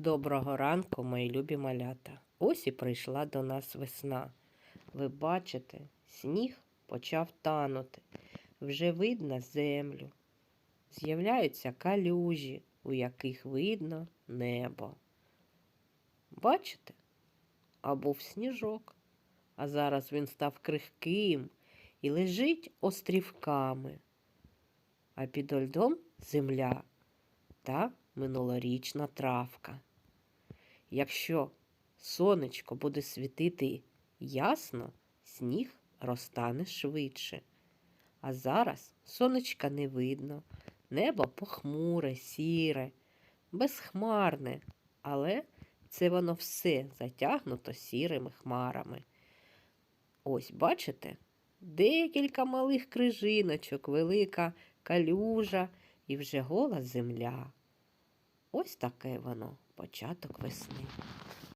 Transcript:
Доброго ранку, мої любі малята. Ось і прийшла до нас весна. Ви бачите, сніг почав танути. Вже видно землю. З'являються калюжі, у яких видно небо. Бачите? А був сніжок. А зараз він став крихким і лежить острівками. А під льдом земля та минулорічна травка. Якщо сонечко буде світити ясно, сніг розтане швидше. А зараз сонечка не видно, небо похмуре, сіре, безхмарне, але це воно все затягнуто сірими хмарами. Ось бачите, декілька малих крижиночок, велика калюжа і вже гола земля. Ось таке воно, початок весни.